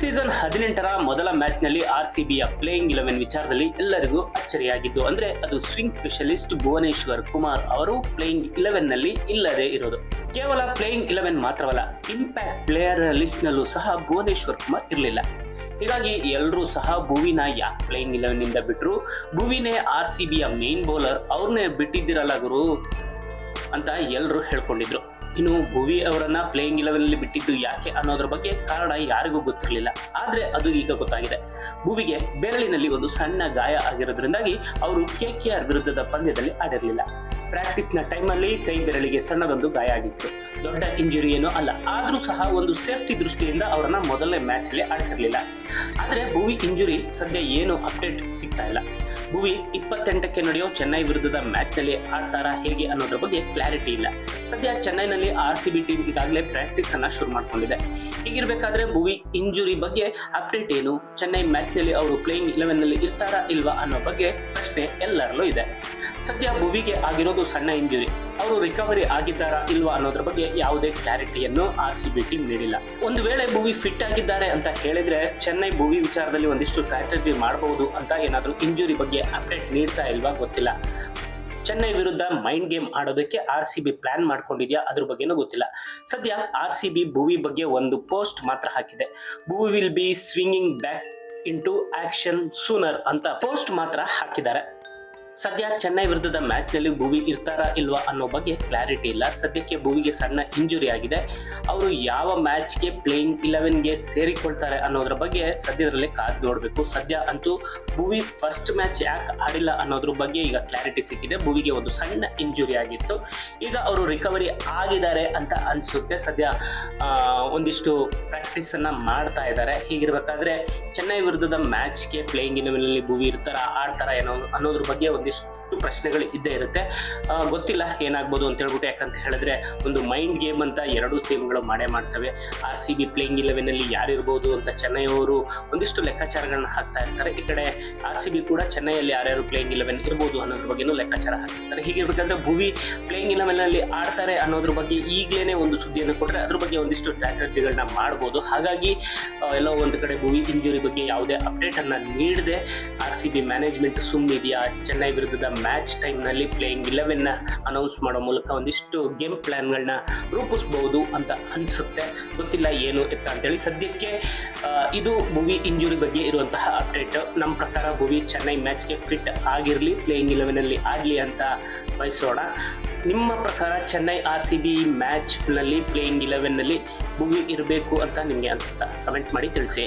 Season ಹದಿನೆಂಟರ ಮೊದಲ ಮ್ಯಾಚ್ನಲ್ಲಿ ಆರ್ ಸಿ ಬಿಯ ಪ್ಲೇಯಿಂಗ್ ಇಲೆವೆನ್ ವಿಚಾರದಲ್ಲಿ ಎಲ್ಲರಿಗೂ ಅಚ್ಚರಿಯಾಗಿದ್ದು, ಅಂದ್ರೆ ಅದು ಸ್ವಿಂಗ್ ಸ್ಪೆಷಲಿಸ್ಟ್ ಭುವನೇಶ್ವರ್ ಕುಮಾರ್ ಅವರು ಪ್ಲೇಯಿಂಗ್ ಇಲೆವೆನ್ನಲ್ಲಿ ಇಲ್ಲದೆ ಇರೋದು. ಕೇವಲ ಪ್ಲೇಯಿಂಗ್ ಇಲೆವೆನ್ ಮಾತ್ರವಲ್ಲ ಇಂಪ್ಯಾಕ್ಟ್ ಪ್ಲೇಯರ್ ಲಿಸ್ಟ್ ನಲ್ಲೂ ಸಹ ಭುವನೇಶ್ವರ್ ಕುಮಾರ್ ಇರಲಿಲ್ಲ. ಹೀಗಾಗಿ ಎಲ್ಲರೂ ಸಹ ಭುವಿನ ಯಾಕೆ ಪ್ಲೇಯಿಂಗ್ ಇಲೆವೆನ್ ಇಂದ ಬಿಟ್ರು, ಭುವಿನೇ ಆರ್ ಸಿ ಬಿಯ ಮೇನ್ ಬೌಲರ್ ಅವ್ರನ್ನೇ ಬಿಟ್ಟಿದ್ದಿರಲ್ಲ ಗುರು ಅಂತ ಎಲ್ಲರೂ ಹೇಳ್ಕೊಂಡಿದ್ರು. ಇನ್ನು ಭುವಿ ಅವರನ್ನ ಪ್ಲೇಯಿಂಗ್ ಇಲೆವೆನ್ ಅಲ್ಲಿ ಬಿಟ್ಟಿದ್ದು ಯಾಕೆ ಅನ್ನೋದ್ರ ಬಗ್ಗೆ ಕಾರಣ ಯಾರಿಗೂ ಗೊತ್ತಿರಲಿಲ್ಲ. ಆದ್ರೆ ಅದು ಈಗ ಗೊತ್ತಾಗಿದೆ. ಭುವಿಗೆ ಬೆರಳಿನಲ್ಲಿ ಒಂದು ಸಣ್ಣ ಗಾಯ ಆಗಿರೋದ್ರಿಂದಾಗಿ ಅವರು ಕೆ ಕೆ ಆರ್ ವಿರುದ್ಧದ ಪಂದ್ಯದಲ್ಲಿ ಆಡಿರಲಿಲ್ಲ. ಪ್ರಾಕ್ಟೀಸ್ನ ಟೈಮಲ್ಲಿ ಕೈ ಬೆರಳಿಗೆ ಸಣ್ಣದೊಂದು ಗಾಯ ಆಗಿತ್ತು. ದೊಡ್ಡ ಇಂಜುರಿ ಏನೂ ಅಲ್ಲ. ಆದರೂ ಸಹ ಒಂದು ಸೇಫ್ಟಿ ದೃಷ್ಟಿಯಿಂದ ಅವರನ್ನ ಮೊದಲನೇ ಮ್ಯಾಚ್ ಅಲ್ಲಿ ಆಡಿಸಿರ್ಲಿಲ್ಲ. ಆದ್ರೆ ಭುವಿ ಇಂಜುರಿ ಸದ್ಯ ಏನು ಅಪ್ಡೇಟ್ ಸಿಗ್ತಾ ಇಲ್ಲ. ಭುವಿ ಇಪ್ಪತ್ತೆಂಟಕ್ಕೆ ನಡೆಯೋ ಚೆನ್ನೈ ವಿರುದ್ಧದ ಮ್ಯಾಚ್ನಲ್ಲಿ ಆಡ್ತಾರಾ ಹೇಗೆ ಅನ್ನೋದ್ರ ಬಗ್ಗೆ ಕ್ಲಾರಿಟಿ ಇಲ್ಲ. ಸದ್ಯ ಚೆನ್ನೈನಲ್ಲಿ ಆರ್ ಸಿ ಬಿ ಟೀಮ್ ಈಗಾಗಲೇ ಪ್ರಾಕ್ಟೀಸ್ ಅನ್ನ ಶುರು ಮಾಡ್ಕೊಂಡಿದೆ. ಹೀಗಿರ್ಬೇಕಾದ್ರೆ ಭುವಿ ಇಂಜುರಿ ಬಗ್ಗೆ ಅಪ್ಡೇಟ್ ಏನು? ಚೆನ್ನೈ ಮ್ಯಾಚ್ನಲ್ಲಿ ಅವರು ಪ್ಲೇಯಿಂಗ್ ಇಲೆವೆನ್ನಲ್ಲಿ ಇರ್ತಾರಾ ಇಲ್ವಾ ಅನ್ನೋ ಬಗ್ಗೆ ಪ್ರಶ್ನೆ ಎಲ್ಲರಲ್ಲೂ ಇದೆ. ಸದ್ಯ ಭುವಿಗೆ ಆಗಿರೋದು ಸಣ್ಣ ಇಂಜುರಿ. ಅವರು ರಿಕವರಿ ಆಗಿದ್ದಾರಾ ಇಲ್ವಾ ಅನ್ನೋದ್ರ ಬಗ್ಗೆ ಯಾವುದೇ ಕ್ಲಾರಿಟಿಯನ್ನು ಆರ್ ಸಿ ಬಿ ಟೀಮ್ ನೀಡಿಲ್ಲ. ಒಂದು ವೇಳೆ ಭುವಿ ಫಿಟ್ ಆಗಿದ್ದಾರೆ ಅಂತ ಹೇಳಿದ್ರೆ ಚೆನ್ನೈ ಭುವಿ ವಿಚಾರದಲ್ಲಿ ಒಂದಿಷ್ಟು ಸ್ಟ್ರಾಟಜಿ ಮಾಡಬಹುದು ಅಂತ ಏನಾದರೂ ಇಂಜುರಿ ಬಗ್ಗೆ ಅಪ್ಡೇಟ್ ನೀಡ್ತಾ ಇಲ್ವಾ ಗೊತ್ತಿಲ್ಲ. ಚೆನ್ನೈ ವಿರುದ್ಧ ಮೈಂಡ್ ಗೇಮ್ ಆಡೋದಕ್ಕೆ ಆರ್ ಸಿ ಬಿ ಪ್ಲಾನ್ ಮಾಡ್ಕೊಂಡಿದ್ಯಾ ಅದ್ರ ಬಗ್ಗೆನೂ ಗೊತ್ತಿಲ್ಲ. ಸದ್ಯ ಆರ್ ಸಿ ಬಿ ಭುವಿ ಬಗ್ಗೆ ಒಂದು ಪೋಸ್ಟ್ ಮಾತ್ರ ಹಾಕಿದೆ. Bhuvi will be swinging back into action sooner ಅಂತ ಪೋಸ್ಟ್ ಮಾತ್ರ ಹಾಕಿದ್ದಾರೆ. ಸದ್ಯ ಚೆನ್ನೈ ವಿರುದ್ಧದ ಮ್ಯಾಚ್ನಲ್ಲಿ ಭುವಿ ಇರ್ತಾರಾ ಇಲ್ವಾ ಅನ್ನೋ ಬಗ್ಗೆ ಕ್ಲಾರಿಟಿ ಇಲ್ಲ. ಸದ್ಯಕ್ಕೆ ಭುವಿಗೆ ಸಣ್ಣ ಇಂಜುರಿ ಆಗಿದೆ. ಅವರು ಯಾವ ಮ್ಯಾಚ್ಗೆ ಪ್ಲೇಯಿಂಗ್ ಇಲೆವೆನ್ಗೆ ಸೇರಿಕೊಳ್ತಾರೆ ಅನ್ನೋದ್ರ ಬಗ್ಗೆ ಸದ್ಯದಲ್ಲಿ ಕಾದು ನೋಡಬೇಕು. ಸದ್ಯ ಅಂತೂ ಭುವಿ ಫಸ್ಟ್ ಮ್ಯಾಚ್ ಯಾಕೆ ಆಡಿಲ್ಲ ಅನ್ನೋದ್ರ ಬಗ್ಗೆ ಈಗ ಕ್ಲಾರಿಟಿ ಸಿಕ್ಕಿದೆ. ಭುವಿಗೆ ಒಂದು ಸಣ್ಣ ಇಂಜುರಿ ಆಗಿತ್ತು. ಈಗ ಅವರು ರಿಕವರಿ ಆಗಿದ್ದಾರೆ ಅಂತ ಅನ್ಸುತ್ತೆ. ಸದ್ಯ ಒಂದಿಷ್ಟು ಪ್ರಾಕ್ಟೀಸ್ ಅನ್ನ ಮಾಡ್ತಾ ಇದ್ದಾರೆ. ಹೀಗಿರ್ಬೇಕಾದ್ರೆ ಚೆನ್ನೈ ವಿರುದ್ಧದ ಮ್ಯಾಚ್ಗೆ ಪ್ಲೇಯಿಂಗ್ ಇಲೆವೆನಲ್ಲಿ ಭುವಿ ಇರ್ತಾರ, ಆಡ್ತಾರ ಏನೋ ಅನ್ನೋದ್ರ ಬಗ್ಗೆ ಒಂದಿಷ್ಟು ಪ್ರಶ್ನೆಗಳು ಇದ್ದೇ ಇರುತ್ತೆ. ಗೊತ್ತಿಲ್ಲ ಏನಾಗ್ಬೋದು ಅಂತ ಹೇಳ್ಬಿಟ್ಟು ಯಾಕಂತ ಹೇಳಿದ್ರೆ ಒಂದು ಮೈಂಡ್ ಗೇಮ್ ಅಂತ ಎರಡು ಟೀಮ್ಗಳು ಮಾಡೇ ಮಾಡ್ತವೆ. ಆರ್ ಸಿ ಬಿ ಪ್ಲೇಯಿಂಗ್ ಇಲೆವೆನಲ್ಲಿ ಯಾರಿರ್ಬೋದು ಅಂತ ಚೆನ್ನೈ ಅವರು ಒಂದಿಷ್ಟು ಲೆಕ್ಕಾಚಾರಗಳನ್ನ ಹಾಕ್ತಾ ಇರ್ತಾರೆ. ಈ ಕಡೆ ಆರ್ ಸಿ ಬಿ ಕೂಡ ಚೆನ್ನೈಯಲ್ಲಿ ಯಾರ್ಯಾರು ಪ್ಲೇಯಿಂಗ್ ಇಲೆವೆನ್ ಇರ್ಬೋದು ಅನ್ನೋದ್ರ ಬಗ್ಗೆನೂ ಲೆಕ್ಕಾಚಾರ ಹಾಕ್ತಿರ್ತಾರೆ ಹೀಗಿರ್ಬೇಕಂದ್ರೆ ಭುವಿ ಪ್ಲೇಯಿಂಗ್ ಇಲೆವೆನ್ನಲ್ಲಿ ಆಡ್ತಾರೆ ಅನ್ನೋದ್ರ ಬಗ್ಗೆ ಈಗಲೇ ಒಂದು ಸುದ್ದಿಯನ್ನು ಕೊಟ್ಟರೆ ಅದ್ರ ಬಗ್ಗೆ ಒಂದಿಷ್ಟು ಸ್ಟ್ರಾಟಜಿಗಳನ್ನ ಮಾಡ್ಬೋದು. ಹಾಗಾಗಿ ಎಲ್ಲೋ ಒಂದು ಕಡೆ ಭುವಿ ಇಂಜುರಿ ಬಗ್ಗೆ ಯಾವುದೇ ಅಪ್ಡೇಟ್ ಅನ್ನ ನೀಡದೆ ಆರ್ ಸಿ ಬಿ ಮ್ಯಾನೇಜ್ಮೆಂಟ್ ಸುಮ್ಮಿದೆಯಾ ಚೆನ್ನೈ ವಿರುದ್ಧದ ಮ್ಯಾಚ್ ಟೈಮ್ನಲ್ಲಿ ಪ್ಲೇಯಿಂಗ್ ಇಲೆವೆನ್ನ ಅನೌನ್ಸ್ ಮಾಡೋ ಮೂಲಕ ಒಂದಿಷ್ಟು ಗೇಮ್ ಪ್ಲ್ಯಾನ್ಗಳನ್ನ ರೂಪಿಸ್ಬೋದು ಅಂತ ಅನಿಸುತ್ತೆ. ಗೊತ್ತಿಲ್ಲ ಏನು ಎತ್ತ ಅಂತೇಳಿ ಸದ್ಯಕ್ಕೆ ಇದು ಭುವಿ ಇಂಜುರಿ ಬಗ್ಗೆ ಇರುವಂತಹ ಅಪ್ಡೇಟ್ ನಮ್ಮ ಪ್ರಕಾರ ಭುವಿ ಚೆನ್ನೈ ಮ್ಯಾಚ್ಗೆ ಫಿಟ್ ಆಗಿರಲಿ ಪ್ಲೇಯಿಂಗ್ ಇಲೆವೆನಲ್ಲಿ ಆಗಲಿ ಅಂತ ಬಯಸೋಣ. ನಿಮ್ಮ ಪ್ರಕಾರ ಚೆನ್ನೈ ಆರ್ ಸಿ ಬಿ ಮ್ಯಾಚ್ನಲ್ಲಿ ಪ್ಲೇಯಿಂಗ್ ಇಲೆವೆನ್ನಲ್ಲಿ ಭುವಿ ಇರಬೇಕು ಅಂತ ನಿಮಗೆ ಅನಿಸುತ್ತಾ? ಕಮೆಂಟ್ ಮಾಡಿ ತಿಳಿಸಿ.